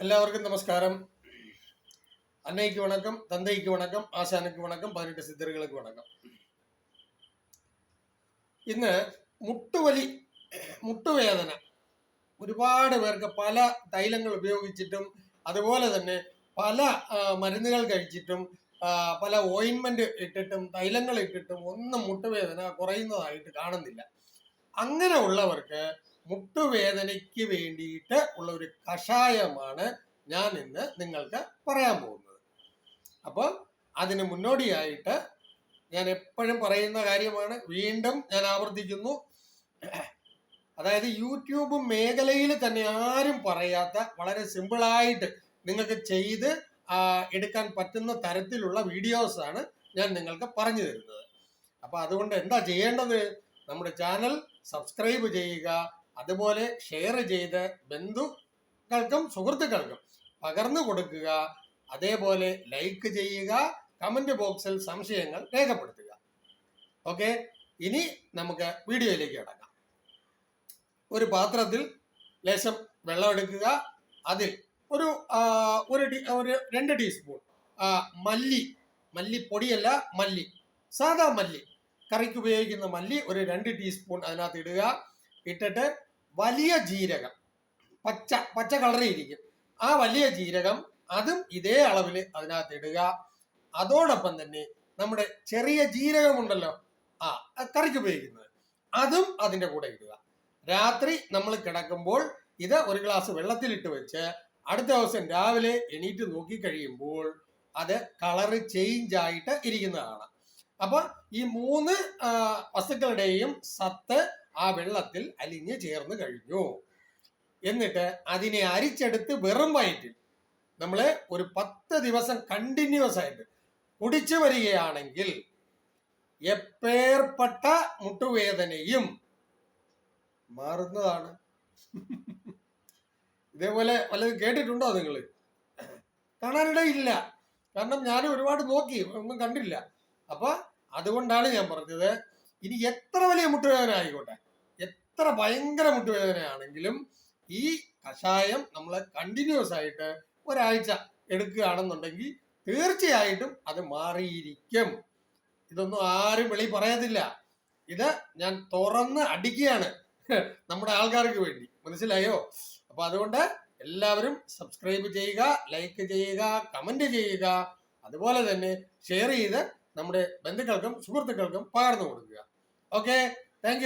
எல்லாருக்கும் நமஸ்காரம் அன்னைக்கு வணக்கம் தந்தைக்கு வணக்கம் ஆசானுக்கு வணக்கம் பதினெட்டு சித்தர்களுக்கு வணக்கம் ഇന്ന് മുട്ടുവലി മുട്ടുവേദന ഒരുപാട് പേർക്ക് പല തൈലങ്ങൾ ഉപയോഗിച്ചിട്ടും അതുപോലെ തന്നെ പല ആ, മരുന്നുകൾ കഴിച്ചിട്ടും ആ, പല ഓയിൻമെന്റ് ഇട്ടിട്ടും തൈലങ്ങൾ ഇട്ടിട്ടും ഒന്നും മുട്ടുവേദന കുറയുന്നതായിട്ട് കാണുന്നില്ല അങ്ങനെ ഉള്ളവർക്ക് മുട്ടുവേദനയ്ക്ക് വേണ്ടിയിട്ട് ഉള്ള ഒരു കഷായമാണ് ഞാൻ ഇന്ന് നിങ്ങൾക്ക് പറയാൻ പോകുന്നത്. അപ്പോൾ അതിന് മുന്നോടിയായിട്ട് ഞാൻ എപ്പോഴും പറയുന്ന കാര്യമാണ്. വീണ്ടും ഞാൻ ആവർത്തിക്കുന്നു. അതായത് യൂട്യൂബ് മേഖലയിൽ തന്നെ ആരും പറയാത്ത വളരെ സിമ്പിളായിട്ട് നിങ്ങൾക്ക് ചെയ്ത് എടുക്കാൻ പറ്റുന്ന തരത്തിലുള്ള വീഡിയോസാണ് ഞാൻ നിങ്ങൾക്ക് പറഞ്ഞു തരുന്നത്. അപ്പോൾ അതുകൊണ്ട് എന്താ ചെയ്യേണ്ടത്? നമ്മുടെ ചാനൽ സബ്സ്ക്രൈബ് ചെയ്യുക അതുപോലെ ഷെയർ ചെയ്ത് ബന്ധുക്കൾക്കും സുഹൃത്തുക്കൾക്കും പകർന്നു കൊടുക്കുക. അതേപോലെ ലൈക്ക് ചെയ്യുക. കമന്റ് ബോക്സിൽ സംശയങ്ങൾ രേഖപ്പെടുത്തുക. ഓക്കെ ഇനി നമുക്ക് വീഡിയോയിലേക്ക് കിടക്കാം. ഒരു പാത്രത്തിൽ ലേശം വെള്ളം എടുക്കുക. അതിൽ ഒരു ഒരു ഒരു രണ്ട് ടീസ്പൂൺ മല്ലി മല്ലിപ്പൊടിയല്ല മല്ലി സാധാ മല്ലി. കറിക്ക് ഉപയോഗിക്കുന്ന മല്ലി ഒരു രണ്ട് ടീസ്പൂൺ അതിനകത്ത് ഇടുക. ഇട്ടിട്ട് വലിയ ജീരകം പച്ച പച്ച കളറിൽ ഇരിക്കും. ആ വലിയ ജീരകം അതും ഇതേ അളവിൽ അതിനകത്ത് ഇടുക. അതോടൊപ്പം തന്നെ നമ്മുടെ ചെറിയ ജീരകമുണ്ടല്ലോ ആ കറിക്ക് ഉപയോഗിക്കുന്നത്. അതും അതിന്റെ കൂടെ ഇടുക. രാത്രി നമ്മൾ കിടക്കുമ്പോൾ ഇത് ഒരു ഗ്ലാസ് വെള്ളത്തിലിട്ട് വെച്ച് അടുത്ത ദിവസം രാവിലെ എണീറ്റ് നോക്കി കഴിയുമ്പോൾ അത് കളറ് ചേഞ്ച് ആയിട്ട് ഇരിക്കുന്നതാണ്. അപ്പൊ ഈ മൂന്ന് വസ്തുക്കളുടെയും സത്ത് ആ വെള്ളത്തിൽ അലിഞ്ഞ് ചേർന്ന് കഴിഞ്ഞു. എന്നിട്ട് അതിനെ അരിച്ചെടുത്ത് വെറും വയറ്റിൽ നമ്മൾ ഒരു പത്ത് ദിവസം കണ്ടിന്യൂസ് ആയിട്ട് കുടിച്ചു വരികയാണെങ്കിൽ എപ്പേർപ്പെട്ട മുട്ടുവേദനയും മാറുന്നതാണ്. ഇതേപോലെ വല്ലതും കേട്ടിട്ടുണ്ടോ നിങ്ങൾ കാണാനിടയില്ല. കാരണം ഞാൻ ഒരുപാട് നോക്കി ഒന്നും കണ്ടില്ല. അപ്പൊ അതുകൊണ്ടാണ് ഞാൻ പറഞ്ഞത് ഇനി എത്ര വലിയ മുട്ടുവേദന ആയിക്കോട്ടെ എത്ര ഭയങ്കര മുട്ടുവേദനയാണെങ്കിലും ഈ കഷായം നമ്മൾ കണ്ടിന്യൂസ് ആയിട്ട് ഒരാഴ്ച എടുക്കുകയാണെന്നുണ്ടെങ്കിൽ തീർച്ചയായിട്ടും അത് മാറിയിരിക്കും. ഇതൊന്നും ആരും വെളി പറയത്തില്ല. ഇത് ഞാൻ തുറന്ന് അടിക്കുകയാണ് നമ്മുടെ ആൾക്കാർക്ക് വേണ്ടി. മനസ്സിലായോ? അപ്പൊ അതുകൊണ്ട് എല്ലാവരും സബ്സ്ക്രൈബ് ചെയ്യുക ലൈക്ക് ചെയ്യുക കമന്റ് ചെയ്യുക. അതുപോലെ തന്നെ ഷെയർ ചെയ്ത് നമ്മുടെ ബന്ധുക്കൾക്കും സുഹൃത്തുക്കൾക്കും പകർന്നു കൊടുക്കുക. Okay thank